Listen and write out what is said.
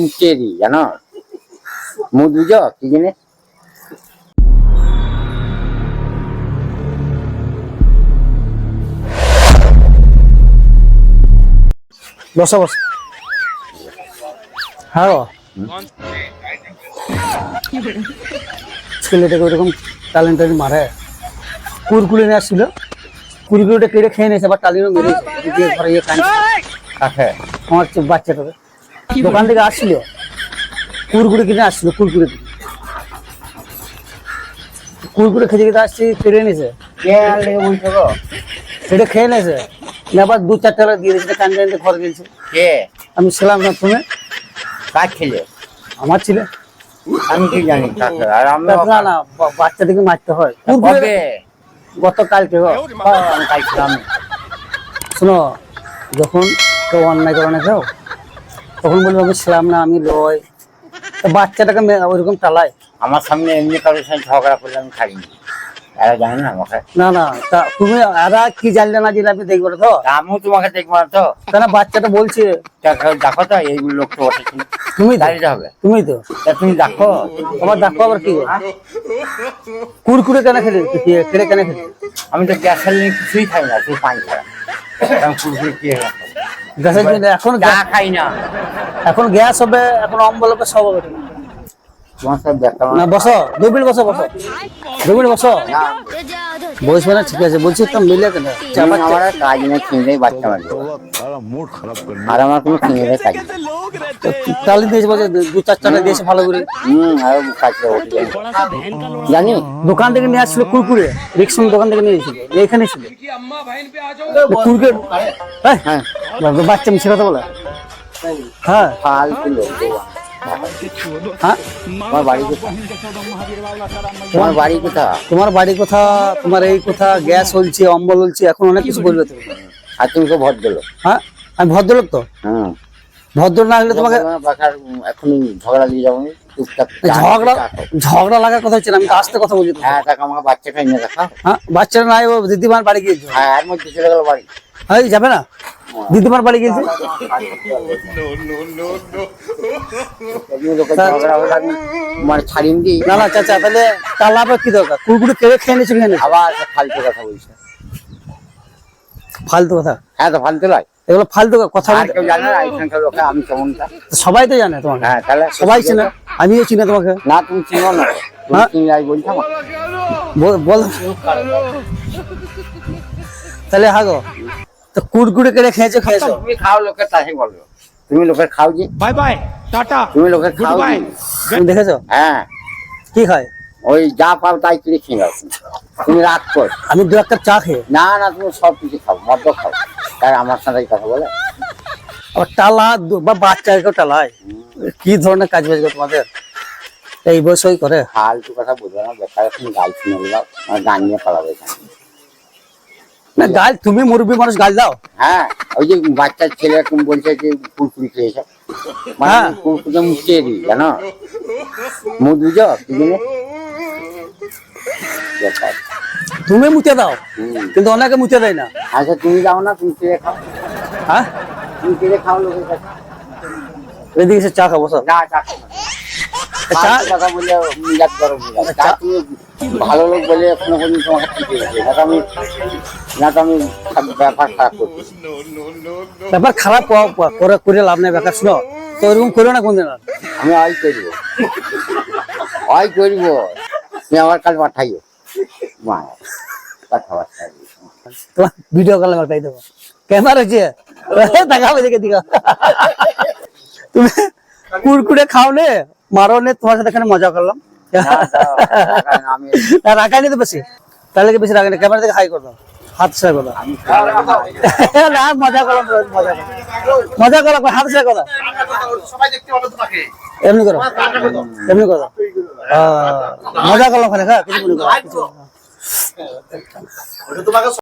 মুচিয়ে দিই জানো মুখ বুঝ কি জিনিস বসো বসো হ্যাঁ ছেলেটাকে ওইরকম ট্যালেন্টারি মারে কুরকুরে নিয়ে আসছিল কুরকুরেটা কেড়ে খেয়ে। নিয়েছে আবার টালিও মেরে ঘরে গিয়ে কান আমার বাচ্চাটাকে। দোকান থেকে আসছিল। কুরকুরে কিনে আসছিল কুরকুরে। কিনে। কুরকুরে খেতে খেতে আসছি কেড়ে নিয়েছে। সেটা খেয়ে নিয়েছে। নিয়ে আবার দু চারটা টাকা দিয়ে দিয়েছে কান্দে কান্দে ঘরে গেছে আমি ছিলাম না তুমি। কার ছেলে? আমার ছিল। আমি কি জানি আর না না বা- বাচ্চাদেরকে মারতে হয়। কুরকুরে গতকালকে হ্যাঁ, খাইছিলাম শোনো যখন কেউ অন্যায় করে না কেউ তখন বলব আমি ছিলাম না আমি লয় বাচ্চাটাকে ওইরকম টালায় আমার সামনে এমনি কারোর সঙ্গে ঝগড়া করলে আমি ছাড়িনি এরা জানে না আমাকে। না না তা তুমি এরা কি জানলে না দেখব তো? আমিও তোমাকে দেখব না তো। কেন বাচ্চাটা বলছে। দেখো তো এইগুলো লোক তো বসেছিল তুমি দাঁড়িয়ে হবে তুমি তো? তুমি দেখো। আবার দেখো আবার কি? কুরকুরে কেন খেলে? কেড়ে কেন খেলে? আমি তো গ্যাসের নিয়ে কিছুই খাই না শুধু পানি কারণ কুরকুরে কি? এখন গ্যা- খাই না। এখন গ্যাস হবে এখন অম্বলপে সব হবে। না বসো বসো বসো। ঠিক আছে বলছি তো মিলে কাজ নেই দিয়েছে দু চার দিয়েছে ভালো করে। হুম আর জানি। দোকান থেকে নিয়ে আসছিল কুরকুরে রিক্সম দোকান থেকে নিয়ে এসেছিল এখানে ছিল। কুরকুরে হ্যাঁ। বাচ্চা মিশে কথা বলা। হ্যাঁ। ফালতু লোক হ্যাঁ? তোমার বাড়ি কোথা তোমার বাড়ি কোথা তোমার বাড়ি কোথা? তোমার এই কোথা? গ্যাস হলছে অম্বল হলছে এখন অনেক কিছু বলবে তুমি আর তুমি তো ভদ্রলোক। হ্যাঁ? আমি ভদ্রলোক তো? হুম। ভদ্র না হলে তোমাকে এখন ঝগড়া দিয়ে যাব ঝগড়া ঝগড়া লাগার কথা হচ্ছে না আমি আসতে কথা বলছি। হ্যাঁ তাকে আমাকে বাচ্চাটা এনে দেখা হ্যাঁ বাচ্চারা নাই ও দিদিমার বাড়ি গিয়েছে হ্যাঁ এর মধ্যে চলে গেল বাড়ি। হ্যাঁ যাবে না? দিদিমার বাড়ি গিয়েছে এমনি লোকের ঝগড়া হলে আমি মানে ছাড়িয়ে দিই না না চাচা তাহলে তালাবে কি দরকার? কুরকুরে কেড়ে খেয়ে নিয়েছে খেয়ে আবার ফালতু কথা বলছে ফালতু কথা? হ্যাঁ তো ফালতু নয়। এগুলো ফালতু কথা বলতে- কেউ জানে না এখানকার লোকে আমি কেমনটা? সবাই তো জানে তোমাকে। হ্যাঁ তাহলে সবাই চিনে। আমিও চিনে তোমাকে। না তুমি চিনো না। তুমি হ্যাঁ? আমি বলছি বল। তাহলে হাগো। কুড়কুড়ে করে খেয়েছো আচ্ছা, খেয়েছো? তুমি খাও লোকের তাহে বলো তুমি লোকের খাও যে বাই বাই টাটা। তুমি লোকের খাও তুমি দেখেছ? হ্যাঁ। কি হয় ওই যা পাও তাই কিনে খেয়ে নাও। তুমি রাত কর। আমি দু একটা চা খেয়ে। না না তুমি সব কিছু খাও মদ খাও। তাই আমার সাথে কথা বলে। টালা বা বাচ্চাকেও টালায়। কি ধরনের কাজ বাজ তোমাদের? এই বয়সই করে। হালটু কথা বুঝবে না বেকার এখন গাল শুনে গান নিয়ে পালাবে এখানে। না গাল তুমি মুরব্বী মানুষ গাল দাও। হ্যাঁ ওই যে বাচ্চার ছেলে তুমি বলছে যে কুরকুরি খেয়েছে মানে হ্যাঁ। কুরকুরিটা মুচিয়ে দিই জানো? বুঝো কি তুমি মুছে দাও। কিন্তু অনেকে মুছে দেয় না। আচ্ছা তুমি যাও না তুমি কেড়ে খাও। হ্যাঁ? তুমি কেড়ে খাও লোকের কাছে। এদিকে চা খাব সব না চা ফালতু কথা বলে মিজাজ করো মিজাজ। চা তুমি ভালো লোক বলে এখনও পর্যন্ত তোমাকে ঠিক আছে না তো আমি না তো আমি ব্যাপার খারাপ করছি ব্যাপার খারাপ করে করে লাভ নেই ব্যাপার শুনো। তো ওরকম করো না কোনদিন। আমি আই করব। আই করব। তুমি আমার কাল পাঠাইও। মা কথাবার্তা তোমার ভিডিও কল পাই দেবো। ক্যামেরা হচ্ছে দেখাবো দেখে দিকে তুমি কুরকুরে খাও নে মারো নে তোমার সাথে এখানে মজা করলাম। আমি রাখাই নি তো বেশি। তাহলে কি বেশি রাখাই ক্যামেরা থেকে হাই করো। হাত করো। আমি না মজা করলাম মজা করো মজা করো হাত ছেড়ে করো। এমনি করো। এমনি করো। মজা করলাম ওখানে হ্যাঁ কিছু মনে করো।